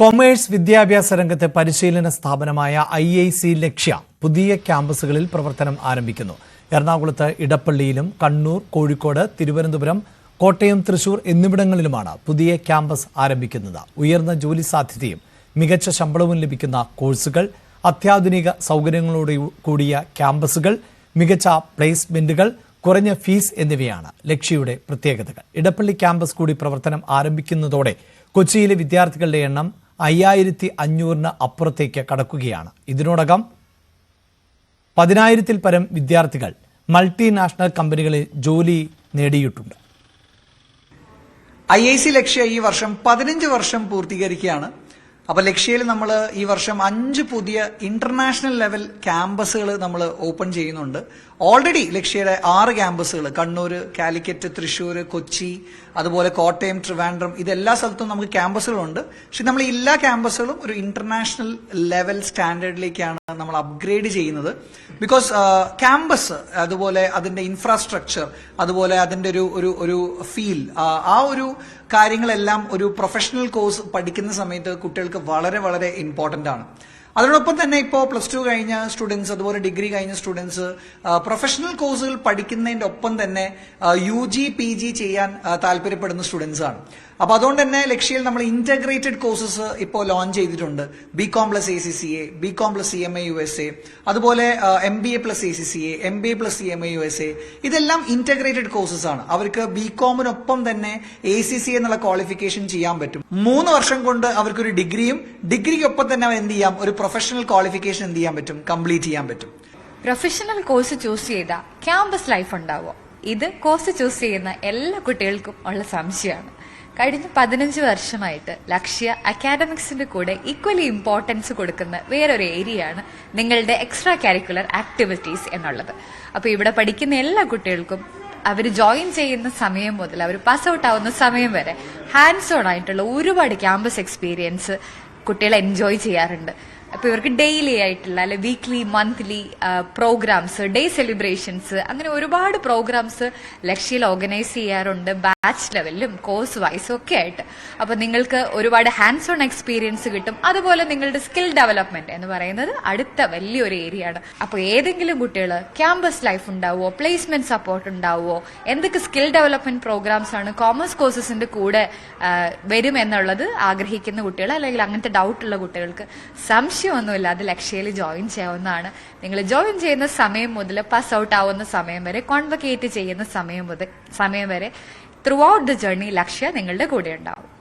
Commerce വിദ്യാഭ്യാസ രംഗത്തെ പരിശീലന സ്ഥാപനമായ ഐ ഐ സി ലക്ഷ്യ പുതിയ ക്യാമ്പസുകളിൽ പ്രവർത്തനം ആരംഭിക്കുന്നു. എറണാകുളത്ത് ഇടപ്പള്ളിയിലും കണ്ണൂർ കോഴിക്കോട് തിരുവനന്തപുരം കോട്ടയം തൃശൂർ എന്നിവിടങ്ങളിലുമാണ് പുതിയ ക്യാമ്പസ് ആരംഭിക്കുന്നത്. ഉയർന്ന ജോലി സാധ്യതയും മികച്ച ശമ്പളവും ലഭിക്കുന്ന കോഴ്സുകൾ അത്യാധുനിക സൗകര്യങ്ങളോട് കൂടിയ ക്യാമ്പസുകൾ മികച്ച പ്ലേസ്മെന്റുകൾ കുറഞ്ഞ ഫീസ് എന്നിവയാണ് ലക്ഷ്യയുടെ പ്രത്യേകതകൾ. ഇടപ്പള്ളി ക്യാമ്പസ് കൂടി പ്രവർത്തനം ആരംഭിക്കുന്നതോടെ കൊച്ചിയിലെ വിദ്യാർത്ഥികളുടെ എണ്ണം അയ്യായിരത്തി അഞ്ഞൂറിന് അപ്പുറത്തേക്ക് കടക്കുകയാണ്. ഇതിനോടകം പതിനായിരത്തിൽ പരം വിദ്യാർത്ഥികൾ മൾട്ടിനാഷണൽ കമ്പനികളിൽ ജോലി നേടിയിട്ടുണ്ട്. ഐ ഐ സി ലക്ഷ്യ ഈ വർഷം പതിനഞ്ച് വർഷം പൂർത്തീകരിക്കുകയാണ്. അപ്പൊ ലക്ഷ്യയിൽ നമ്മൾ ഈ വർഷം അഞ്ച് പുതിയ ഇന്റർനാഷണൽ ലെവൽ ക്യാമ്പസുകൾ നമ്മൾ ഓപ്പൺ ചെയ്യുന്നുണ്ട്. ഓൾറെഡി ലക്ഷ്യയുടെ ആറ് ക്യാമ്പസുകൾ കണ്ണൂർ കാലിക്കറ്റ് തൃശ്ശൂർ കൊച്ചി അതുപോലെ കോട്ടയം ട്രിവാൻഡ്രം ഇതെല്ലാ സ്ഥലത്തും നമുക്ക് ക്യാമ്പസുകളുണ്ട് പക്ഷെ നമ്മൾ എല്ലാ ക്യാമ്പസുകളും ഒരു ഇന്റർനാഷണൽ ലെവൽ സ്റ്റാൻഡേർഡിലേക്കാണ് നമ്മൾ അപ്ഗ്രേഡ് ചെയ്യുന്നത്. ബിക്കോസ് ക്യാമ്പസ് അതുപോലെ അതിന്റെ ഇൻഫ്രാസ്ട്രക്ചർ അതുപോലെ അതിന്റെ ഒരു ഒരു ഒരു ഫീൽ ആ ഒരു കാര്യങ്ങളെല്ലാം ഒരു പ്രൊഫഷണൽ കോഴ്സ് പഠിക്കുന്ന സമയത്ത് കുട്ടികൾക്ക് വളരെ വളരെ ഇമ്പോർട്ടന്റ് ആണ്. അതോടൊപ്പം തന്നെ ഇപ്പോൾ പ്ലസ് ടു കഴിഞ്ഞ സ്റ്റുഡൻസ് അതുപോലെ ഡിഗ്രി കഴിഞ്ഞ സ്റ്റുഡൻസ് പ്രൊഫഷണൽ കോഴ്സുകൾ പഠിക്കുന്നതിന്റെ ഒപ്പം തന്നെ യു ജി പി ജി ചെയ്യാൻ താല്പര്യപ്പെടുന്ന സ്റ്റുഡൻസ് ആണ്. അപ്പോൾ അതുകൊണ്ട് തന്നെ ലക്ഷ്യയിൽ നമ്മൾ ഇന്റഗ്രേറ്റഡ് കോഴ്സസ് ഇപ്പോൾ ലോഞ്ച് ചെയ്തിട്ടുണ്ട്. B com plus A C C A B com plus C M A U S A അതുപോലെ M B A plus A C C A M B A plus C M A U S A ഇതെല്ലാം integrated courses ആണ്. അവർക്ക് B കോമിനൊപ്പം തന്നെ A C C എന്നുള്ള qualification ചെയ്യാൻ പറ്റും. മൂന്ന് വർഷം കൊണ്ട് അവർക്കൊരു ഡിഗ്രിയും ഡിഗ്രിക്കൊപ്പം തന്നെ അവർ എന്ത് ചെയ്യാം? ഒരു പ്രൊഫഷണൽ ക്വാളിഫിക്കേഷൻ എന്ത് ചെയ്യാൻ പറ്റും? കംപ്ലീറ്റ് ചെയ്യാൻ പറ്റും. പ്രൊഫഷണൽ കോഴ്സ് ചൂസ് ചെയ്ത ക്യാമ്പസ് ലൈഫ് ഉണ്ടാവോ? ഇത് കോഴ്സ് ചൂസ് ചെയ്യുന്ന എല്ലാ കുട്ടികൾക്കും ഉള്ള സംശയമാണ്. കഴിഞ്ഞ പതിനഞ്ച് വർഷമായിട്ട് ലക്ഷ്യ അക്കാഡമിക്സിന്റെ കൂടെ ഈക്വലി ഇമ്പോർട്ടൻസ് കൊടുക്കുന്ന വേറൊരു ഏരിയയാണ് നിങ്ങളുടെ എക്സ്ട്രാ കാരിക്കുലർ ആക്ടിവിറ്റീസ് എന്നുള്ളത്. അപ്പോൾ ഇവിടെ പഠിക്കുന്ന എല്ലാ കുട്ടികൾക്കും അവർ ജോയിൻ ചെയ്യുന്ന സമയം മുതൽ അവർ പാസ് ഔട്ട് ആവുന്ന സമയം വരെ ഹാൻഡ്സ് ഓൺ ആയിട്ടുള്ള ഒരുപാട് ക്യാമ്പസ് എക്സ്പീരിയൻസ് കുട്ടികൾ എൻജോയ് ചെയ്യാറുണ്ട്. അപ്പൊ ഇവർക്ക് ഡെയിലി ആയിട്ടുള്ള അല്ലെ weekly monthly programs day celebrations അങ്ങനെ ഒരുപാട് പ്രോഗ്രാംസ് ലക്ഷ്യയിൽ ഓർഗനൈസ് ചെയ്യാറുണ്ട് ബാച്ച് ലെവലിലും കോഴ്സ് വൈസും ഒക്കെ ആയിട്ട്. അപ്പൊ നിങ്ങൾക്ക് ഒരുപാട് ഹാൻഡ്സ് ഓൺ എക്സ്പീരിയൻസ് കിട്ടും. അതുപോലെ നിങ്ങളുടെ സ്കിൽ ഡെവലപ്മെന്റ് എന്ന് പറയുന്നത് അടുത്ത വലിയൊരു ഏരിയ ആണ്. അപ്പൊ ഏതെങ്കിലും കുട്ടികൾ ക്യാമ്പസ് ലൈഫ് ഉണ്ടാവുമോ പ്ലേസ്മെന്റ് സപ്പോർട്ട് ഉണ്ടാവുമോ എന്തൊക്കെ സ്കിൽ ഡെവലപ്മെന്റ് പ്രോഗ്രാംസ് ആണ് കോമേഴ്സ് കോഴ്സസിന്റെ കൂടെ വരും എന്നുള്ളത് ആഗ്രഹിക്കുന്ന കുട്ടികൾ അല്ലെങ്കിൽ അങ്ങനത്തെ ഡൗട്ട് ഉള്ള കുട്ടികൾക്ക് സംശയമൊന്നുമില്ല. അത് ലക്ഷ്യയിൽ ജോയിൻ ചെയ്യാവുന്നതാണ്. നിങ്ങൾ ജോയിൻ ചെയ്യുന്ന സമയം മുതൽ പാസ് ഔട്ട് ആവുന്ന സമയം വരെ കോൺവക്കേറ്റ് ചെയ്യുന്ന സമയം മുതൽ സമയം വരെ throughout the journey Lakshya നിങ്ങളുടെ കൂടെ ഉണ്ടാവും.